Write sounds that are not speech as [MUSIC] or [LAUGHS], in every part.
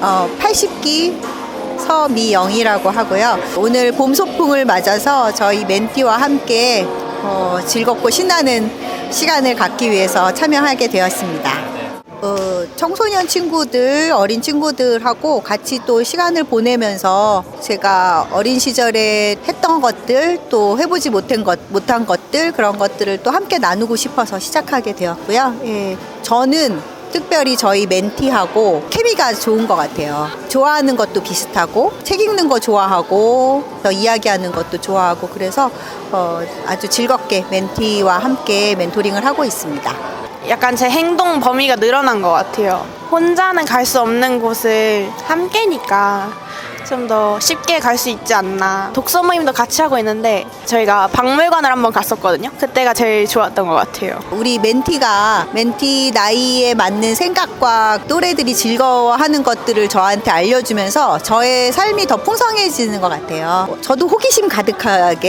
어, 80기 서미영이라고 하고요. 오늘 봄 소풍을 맞아서 저희 멘티와 함께 어, 즐겁고 신나는 시간을 갖기 위해서 참여하게 되었습니다. 어, 청소년 친구들, 어린 친구들하고 같이 또 시간을 보내면서 제가 어린 시절에 했던 것들, 또 해보지 못한 것, 못한 것들, 그런 것들을 또 함께 나누고 싶어서 시작하게 되었고요. 예, 저는 특별히 저희 멘티하고 케미가 좋은 것 같아요. 좋아하는 것도 비슷하고, 책 읽는 거 좋아하고, 더 이야기하는 것도 좋아하고, 그래서 어, 아주 즐겁게 멘티와 함께 멘토링을 하고 있습니다. 약간 제 행동 범위가 늘어난 것 같아요. 혼자는 갈 수 없는 곳을 함께니까 좀 더 쉽게 갈 수 있지 않나. 독서 모임도 같이 하고 있는데 저희가 박물관을 한번 갔었거든요. 그때가 제일 좋았던 것 같아요. 우리 멘티가 멘티 나이에 맞는 생각과 또래들이 즐거워하는 것들을 저한테 알려주면서 저의 삶이 더 풍성해지는 것 같아요. 저도 호기심 가득하게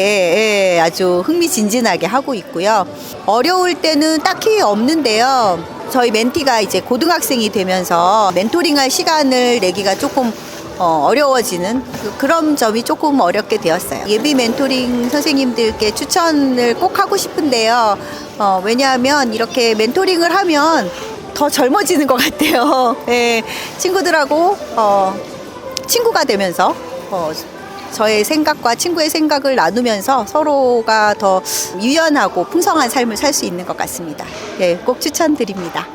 예, 아주 흥미진진하게 하고 있고요. 어려울 때는 딱히 없는데요. 저희 멘티가 이제 고등학생이 되면서 멘토링할 시간을 내기가 조금 어, 어려워지는 그- 그런 점이 조금 어렵게 되었어요. 예비 멘토링 선생님들께 추천을 꼭 하고 싶은데요. 어, 왜냐하면 이렇게 멘토링을 하면 더 젊어지는 것 같아요. 예, [LAUGHS] 친구들하고 어, 친구가 되면서 어, 저의 생각과 친구의 생각을 나누면서 서로가 더 유연하고 풍성한 삶을 살 수 있는 것 같습니다. 예, 꼭 추천드립니다.